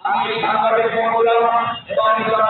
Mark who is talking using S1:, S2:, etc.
S1: আমি সাংবাদিক মহলা এবং